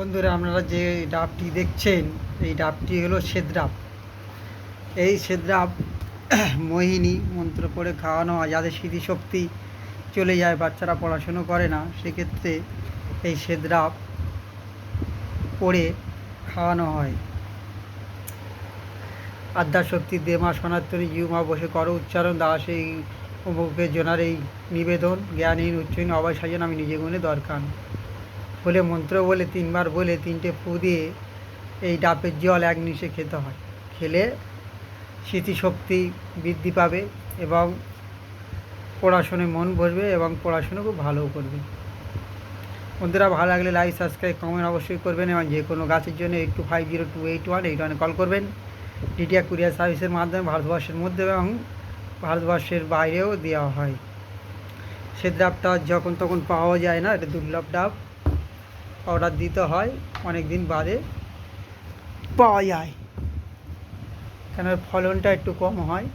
বন্ধুরা, আপনারা যে ডাবটি দেখছেন, এই ডাবটি হলো সেদ্রাপ। এই সেদ্রাপ মোহিনী মন্ত্র করে খাওয়ানো হয়, যাদের স্মৃতিশক্তি চলে যায়, বাচ্চারা পড়াশুনো করে না, সেক্ষেত্রে এই সেদ্রাপ করে খাওয়ানো হয়। আদ্যাশক্তি দেমা সনাতনী জিউমা বসে করো উচ্চারণ দাওয়া সেই অমুকের জনার এই নিবেদন, জ্ঞানহীন, উচ্চহীন অবয় সাজন আমি নিজে গুণে দরকার। বলে মন্ত্র বলে, তিনবার বলে, তিনটে ফু দিয়ে এই ডাবের জল এক নিশে খেতে হয়। খেলে স্মৃতিশক্তি বৃদ্ধি পাবে এবং পড়াশোনায় মন বসবে এবং পড়াশুনো খুব ভালো করবে। বন্ধুরা, ভালো লাগলে লাইক সাবস্ক্রাইব কমেন্ট অবশ্যই করবেন এবং যে কোনো গাছের জন্য eight two five zero two eight one eight ওয়ানে কল করবেন। ডিটিয়া কুরিয়ার সার্ভিসের মাধ্যমে ভারতবর্ষের মধ্যে এবং ভারতবর্ষের বাইরেও দেওয়া হয়। সে ডাবটা যখন তখন পাওয়া যায় না, এটা দুর্লভ ডাব। অর্ডার দিতে হয় অনেক দিন বাদে। পাওয়া যায়। কেন ফলনটা একটু কম হয়।